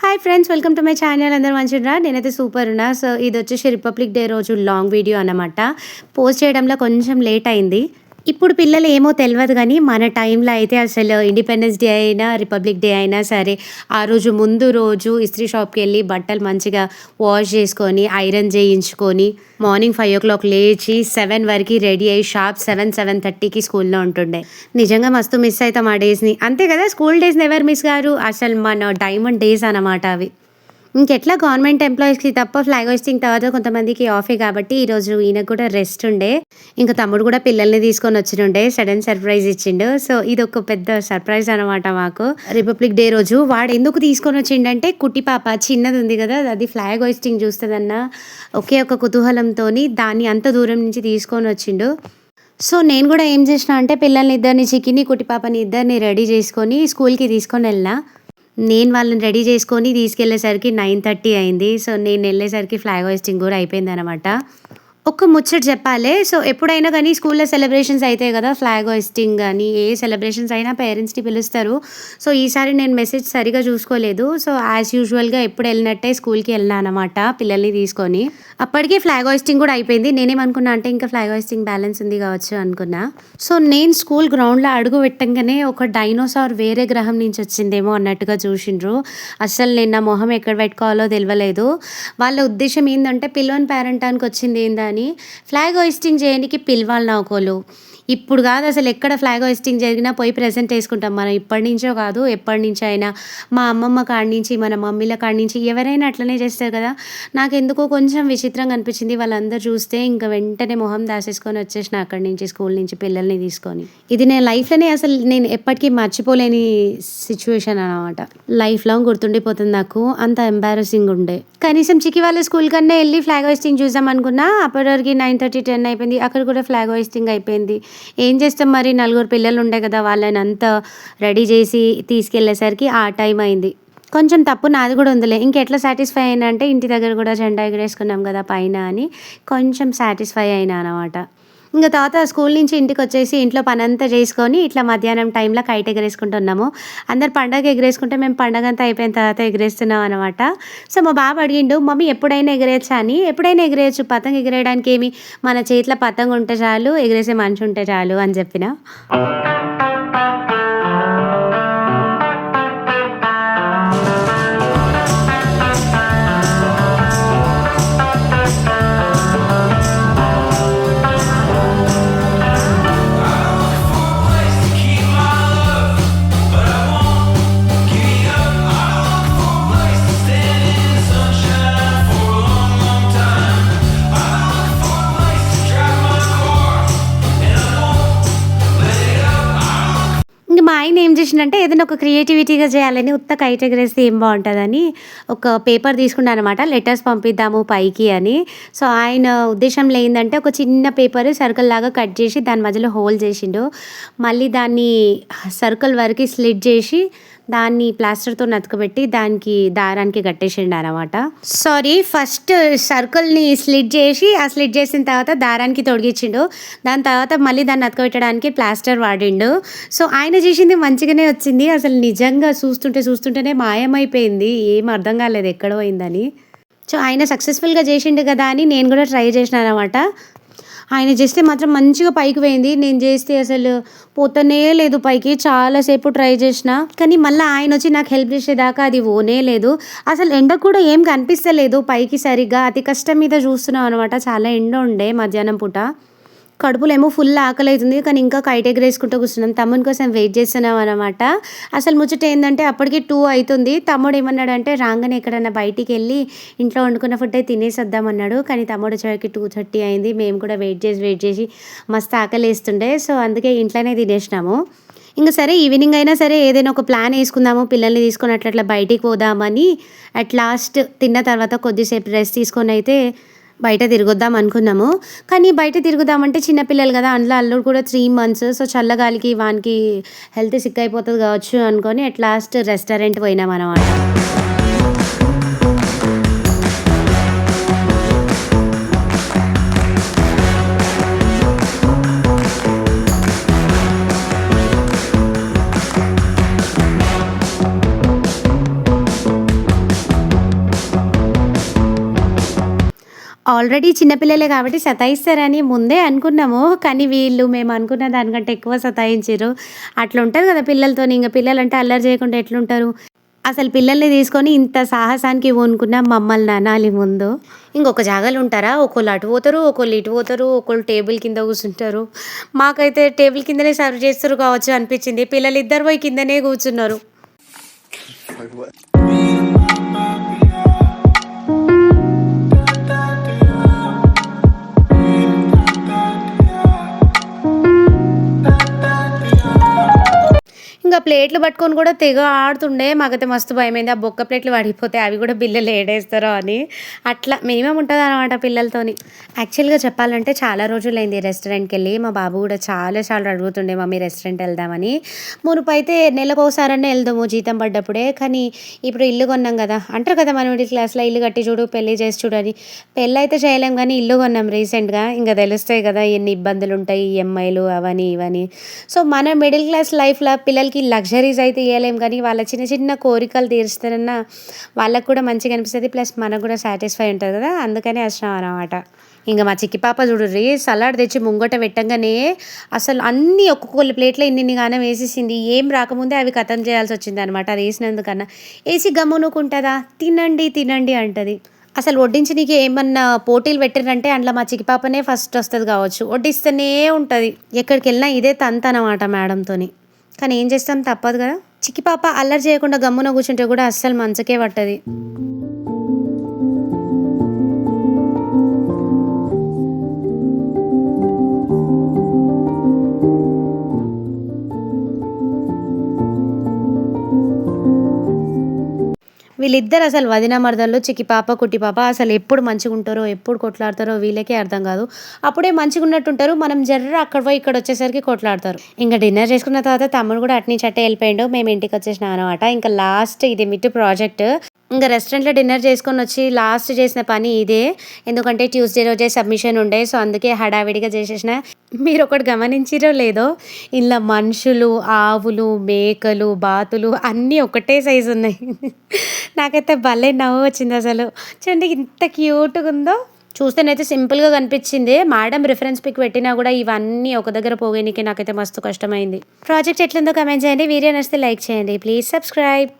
Hi friends welcome to my channel అందరూ మంచిరా నేనైతే సూపర్ ఉన్నా. సో ఇది వచ్చేసి రిపబ్లిక్ డే రోజు లాంగ్ వీడియో అన్నమాట. పోస్ట్ చేయడంలో కొంచెం లేట్ అయింది. ఇప్పుడు పిల్లలు ఏమో తెలియదు కానీ మన టైంలో అయితే అసలు ఇండిపెండెన్స్ డే అయినా రిపబ్లిక్ డే అయినా సరే ఆ రోజు ముందు రోజు ఇస్త్రీ షాప్కి వెళ్ళి బట్టలు మంచిగా వాష్ చేసుకొని ఐరన్ చేయించుకొని మార్నింగ్ ఫైవ్ ఓ క్లాక్ లేచి సెవెన్ వరకు రెడీ అయ్యి షార్ప్ సెవెన్ సెవెన్ థర్టీకి స్కూల్లో ఉంటుండే. నిజంగా మస్తు మిస్ అవుతాం ఆ డేస్ని అంతే కదా స్కూల్ డేస్ని ఎవరు మిస్ గారు. అసలు మన డైమండ్ డేస్ అన్నమాట అవి. ఇంకెట్లా గవర్నమెంట్ ఎంప్లాయీస్కి తప్ప ఫ్లాగ్ హోస్టింగ్ తర్వాత కొంతమందికి ఆఫే కాబట్టి ఈరోజు ఈయనకు కూడా రెస్ట్ ఉండే. ఇంకా తమ్ముడు కూడా పిల్లల్ని తీసుకొని వచ్చినుండే. సడన్ సర్ప్రైజ్ ఇచ్చిండు. సో ఇది ఒక పెద్ద సర్ప్రైజ్ అనమాట మాకు. రిపబ్లిక్ డే రోజు వాడు ఎందుకు తీసుకొని వచ్చిండంటే కుట్టి పాప చిన్నది ఉంది కదా అది ఫ్లాగ్ హోస్టింగ్ చూస్తుందన్న ఒకే ఒక కుతూహలంతో దాన్ని అంత దూరం నుంచి తీసుకొని వచ్చిండు. సో నేను కూడా ఏం చేసిన అంటే పిల్లల్ని ఇద్దరిని చికిని కుటిపాపని ఇద్దరిని రెడీ చేసుకొని స్కూల్కి తీసుకొని వెళ్ళినా. నేను వాళ్ళని రెడీ చేసుకొని తీసుకెళ్ళేసరికి నైన్ థర్టీ అయింది. సో నేను వెళ్ళేసరికి ఫ్లాగ్ హోస్టింగ్ కూడా అయిపోయింది అనమాట ఒక్క ముచ్చట చెప్పాలి. సో ఎప్పుడైనా కానీ స్కూల్లో సెలబ్రేషన్స్ అవుతాయి కదా ఫ్లాగ్ హోస్టింగ్ కానీ ఏ సెలబ్రేషన్స్ అయినా పేరెంట్స్ని పిలుస్తారు. సో ఈసారి నేను మెసేజ్ సరిగా చూసుకోలేదు. సో యాజ్ యూజువల్గా ఎప్పుడు వెళ్ళినట్టే స్కూల్కి వెళ్ళినా అనమాట పిల్లల్ని తీసుకొని. అప్పటికే ఫ్లాగ్ హోస్టింగ్ కూడా అయిపోయింది. నేనేమనుకున్నా అంటే ఇంకా ఫ్లాగ్ హోస్టింగ్ బ్యాలెన్స్ ఉంది కావచ్చు అనుకున్నా. సో నేను స్కూల్ గ్రౌండ్లో అడుగు పెట్టంగానే ఒక డైనోసార్ వేరే గ్రహం నుంచి వచ్చిందేమో అన్నట్టుగా చూసిండ్రు. అసలు నేను నా మొహం ఎక్కడ పెట్టుకోవాలో తెలియలేదు వాళ్ళ ఉద్దేశం ఏంటంటే పిల్లని పేరెంటానికి వచ్చింది ఏందని ఫ్లాగ్ హోయిస్టింగ్ చేయడానికి పిలవాలి నా ఒకళ్ళు ఇప్పుడు కాదు అసలు ఎక్కడ ఫ్లాగ్ హోయిస్టింగ్ జరిగినా పోయి ప్రజెంట్ వేసుకుంటాం. మనం ఇప్పటి నుంచో కాదు ఎప్పటి నుంచి అయినా. మా అమ్మమ్మ కాడి నుంచి మన మమ్మీల కాడి నుంచి ఎవరైనా అట్లనే చేస్తారు కదా. నాకు ఎందుకో కొంచెం విచిత్రంగా అనిపించింది. వాళ్ళందరూ చూస్తే ఇంకా వెంటనే మొహం దాసేసుకొని వచ్చేసిన అక్కడి నుంచి స్కూల్ నుంచి పిల్లల్ని తీసుకొని. ఇది నేను లైఫ్లోనే అసలు నేను ఎప్పటికీ మర్చిపోలేని సిచ్యువేషన్ అనమాట లైఫ్ లాంగ్ గుర్తుండిపోతుంది నాకు. అంత ఎంబారసింగ్ ఉండే. కనీసం చికి వాళ్ళ స్కూల్ కన్నా వెళ్ళి ఫ్లాగ్ హోయిస్టింగ్ చూసాం అనుకున్నా అప్పటివరకు నైన్ థర్టీ టెన్ అయిపోయింది. అక్కడ కూడా ఫ్లాగ్ హోయిస్టింగ్ అయిపోయింది. ఏం చేస్తాం మరి? నలుగురు పిల్లలు ఉండే కదా వాళ్ళని అంతా రెడీ చేసి తీసుకెళ్ళేసరికి ఆ టైం అయింది. కొంచెం తప్పు నాది కూడా ఉందిలే. ఇంకెట్లా సాటిస్ఫై అయినా అంటే ఇంటి దగ్గర కూడా జెండా ఎగరేసుకున్నాం కదా పైన అని కొంచెం సాటిస్ఫై అయినా అనమాట ఇంకా తర్వాత స్కూల్ నుంచి ఇంటికి వచ్చేసి ఇంట్లో పని అంతా చేసుకొని ఇట్లా మధ్యాహ్నం టైంలో కైట్ ఎగరేసుకుంటున్నాము. అందరు పండగ ఎగరేసుకుంటే మేము పండగ అంతా అయిపోయిన తర్వాత ఎగరేస్తున్నాం అనమాట సో మా బాబు అడిగిండు మమ్మీ ఎప్పుడైనా ఎగరేయచ్చా అని? ఎప్పుడైనా ఎగరేయచ్చు పతంగ ఎగరేయడానికి ఏమి? మన చేతిలో పతంగ ఉంటే చాలు ఎగరేసే మనిషి ఉంటే చాలు అని చెప్పిన. మా ఆయన ఏం చేసిండంటే ఏదైనా ఒక క్రియేటివిటీగా చేయాలని ఉత్త కైట్ ఏం బాగుంటుందని ఒక పేపర్ తీసుకున్నాను అనమాట లెటర్స్ పంపిద్దాము పైకి అని. సో ఆయన ఉద్దేశంలో ఏంటంటే ఒక చిన్న పేపర్ సర్కిల్ లాగా కట్ చేసి దాని మధ్యలో హోల్ చేసిండు. మళ్ళీ దాన్ని సర్కిల్ వరకు స్లిట్ చేసి దాన్ని ప్లాస్టర్తో నతకబెట్టి దానికి దారానికి కట్టేసిండు అనమాట సారీ ఫస్ట్ సర్కిల్ని స్లిట్ చేసి ఆ స్లిట్ చేసిన తర్వాత దారానికి తొడిగించిండు దాని తర్వాత మళ్ళీ దాన్ని అతకబెట్టడానికి ప్లాస్టర్ వాడిండు. సో ఆయన చేసింది మంచిగానే వచ్చింది. అసలు నిజంగా చూస్తుంటే చూస్తుంటేనే మాయమైపోయింది. ఏం అర్థం కాలేదు ఎక్కడ పోయిందని సో ఆయన సక్సెస్ఫుల్గా చేసిండు కదా అని నేను కూడా ట్రై చేసిన అనమాట ఆయన చేస్తే మాత్రం మంచిగా పైకి పోయింది. నేను చేస్తే అసలు పోతనే లేదు పైకి. చాలాసేపు ట్రై చేసిన కానీ మళ్ళీ ఆయన వచ్చి నాకు హెల్ప్ చేసేదాకా అది ఓనే లేదు. అసలు ఎండ కూడా ఏం కనిపిస్తలేదు పైకి సరిగ్గా. అతి కష్టం మీద చూస్తున్నాం అనమాట చాలా ఎండ ఉండే మధ్యాహ్నం పూట. కడుపులో ఏమో ఫుల్ ఆకలి అవుతుంది కానీ ఇంకా కైట్ ఎగరేసుకుంటూ కూర్చున్నాం. తమ్ముని కోసం వెయిట్ చేస్తున్నాం అనమాట అసలు ముచ్చట ఏంటంటే అప్పటికి టూ అవుతుంది తమ్ముడు ఏమన్నాడంటే రాగానే ఎక్కడన్నా బయటికి వెళ్ళి ఇంట్లో వండుకున్న ఫుడ్ అయితే తినేసొద్దామన్నాడు కానీ తమ్ముడు వచ్చేసరికి టూ థర్టీ అయింది. మేము కూడా వెయిట్ చేసి వెయిట్ చేసి మస్తు ఆకలి వేస్తుండే సో అందుకే ఇంట్లోనే తినేసినాము. ఇంకా సరే ఈవినింగ్ అయినా సరే ఏదైనా ఒక ప్లాన్ వేసుకుందాము. పిల్లల్ని తీసుకొని అట్లా అట్లా బయటికి పోదామని అట్ లాస్ట్ తిన్న తర్వాత కొద్దిసేపు రెస్ట్ తీసుకొని అయితే బయట తిరుగుద్దాం అనుకున్నాము. కానీ బయట తిరుగుదామంటే చిన్నపిల్లలు కదా అందులో అల్లుడు కూడా త్రీ మంత్స్ సో చల్లగాలికి వానికి హెల్త్ సిక్ అయిపోతుంది కావచ్చు అనుకొని అట్ లాస్ట్ రెస్టారెంట్ పోయినాం అనమాట ఆల్రెడీ చిన్నపిల్లలే కాబట్టి సతాయిస్తారని ముందే అనుకున్నాము. కానీ వీళ్ళు మేము అనుకున్న దానికంటే ఎక్కువ సతాయించారు అట్లా ఉంటుంది కదా పిల్లలతో ఇంకా పిల్లలు అంటే అల్లరి చేయకుండా ఎట్లుంటారు? అసలు పిల్లల్ని తీసుకొని ఇంత సాహసానికి వణుకున్న మమ్మల్ని అనాలి ముందు. ఇంకొక జాగాలు ఉంటారా? ఒకళ్ళు అటు పోతారు ఒకళ్ళు ఇటు పోతారు ఒకళ్ళు టేబుల్ కింద కూర్చుంటారు. మాకైతే టేబుల్ కిందనే సర్వ్ చేస్తారు కావచ్చు అనిపించింది. పిల్లలు ఇద్దరు పోయి కిందనే కూర్చున్నారు. ప్లేట్లు పట్టుకొని కూడా తెగ ఆడుతుండే. మాకైతే మస్తు భయమైంది. ఆ బొక్క ప్లేట్లు పడిపోతే అవి కూడా బిల్లలు ఏడేస్తారో అని. అట్లా మినిమం ఉంటుంది అనమాట పిల్లలతోని. యాక్చువల్గా చెప్పాలంటే చాలా రోజులైంది రెస్టారెంట్కి వెళ్ళి. మా బాబు కూడా చాలా చాలా అడుగుతుండే మమ్మీ రెస్టారెంట్ వెళ్దామని. మునుపు అయితే నెలకు ఒకసారనే వెళ్దాము జీతం పడ్డప్పుడే. కానీ ఇప్పుడు ఇల్లు కొన్నాం కదా. అంటారు కదా మన మిడిల్ క్లాస్లో ఇల్లు కట్టి చూడు పెళ్ళి చేసి చూడని పెళ్ళి అయితే చేయలేం కానీ ఇల్లు కొన్నాం రీసెంట్గా. ఇంకా తెలుస్తాయి కదా ఎన్ని ఇబ్బందులు ఉంటాయి ఈఎంఐలు అవని ఇవని. సో మన మిడిల్ క్లాస్ లైఫ్లో పిల్లలకి లగ్జరీస్ అయితే ఇవ్వలేం కానీ వాళ్ళ చిన్న చిన్న కోరికలు తీరుస్తారన్న వాళ్ళకు కూడా మంచిగా అనిపిస్తుంది. ప్లస్ మనకు కూడా సాటిస్ఫై ఉంటుంది కదా. అందుకనే వచ్చినాం అనమాట ఇంకా మా చిక్కి పాప చూడుర్రి సలాడ్ తెచ్చి ముంగట పెట్టంగానే అసలు అన్ని ఒక్కొక్క ప్లేట్లో ఇన్ని గానం వేసేసింది. ఏం రాకముందే అవి కథం చేయాల్సి వచ్చింది అనమాట అది వేసినందుకన్నా వేసి గమ్మునుకుంటుందా తినండి తినండి అంటది. అసలు వడ్డించి నీకు ఏమన్నా పోటీలు పెట్టారంటే అందులో మా చిక్కి పాపనే ఫస్ట్ వస్తుంది కావచ్చు. వడ్డిస్తూనే ఉంటుంది. ఎక్కడికి వెళ్ళినా ఇదే తంతనమాట మేడంతోని. కానీ ఏం చేస్తాం? తప్పదు కదా. చిక్కి పాప అల్లరి చేయకుండా గమ్మున కూర్చుంటే కూడా అస్సలు మంచకే పట్టది. వీళ్ళిద్దరు అసలు వదిన మరదల్లో చిక్కి పాప కుట్టి పాప అసలు ఎప్పుడు మంచిగా ఉంటారో ఎప్పుడు కొట్లాడతారో వీళ్ళకే అర్థం కాదు. అప్పుడే మంచిగా ఉన్నట్టుంటారు. మనం జర్ర అక్కడ పోయి ఇక్కడ వచ్చేసరికి కొట్లాడతారు. ఇంకా డిన్నర్ చేసుకున్న తర్వాత తమ్ముడు కూడా అట్నీ చట్టే వెళ్ళిపోయిండు. మేము ఇంటికి వచ్చేసిన అనమాట. ఇంకా లాస్ట్ ఇది మిట్టు ప్రాజెక్ట్. ఇంకా రెస్టారెంట్లో డిన్నర్ చేసుకొని వచ్చి లాస్ట్ చేసిన పని ఇదే. ఎందుకంటే ట్యూస్డే రోజే సబ్మిషన్ ఉండే సో అందుకే హడావిడిగా చేసేసిన. మీరు ఒకటి గమనించిరో లేదో ఇలా మనుషులు ఆవులు మేకలు బాతులు అన్నీ ఒకటే సైజు ఉన్నాయి. నాకైతే భలే నవ్వు వచ్చింది అసలు. చూడండి ఇంత క్యూట్గా ఉందో. చూస్తేనైతే సింపుల్గా కనిపించింది. మేడం రిఫరెన్స్ పిక్ పెట్టినా కూడా ఇవన్నీ ఒక దగ్గర పోగేనికి నాకైతే మస్తు కష్టమైంది. ప్రాజెక్ట్ ఎట్లుందో కమెంట్ చేయండి. వీడియో నచ్చితే లైక్ చేయండి. Please subscribe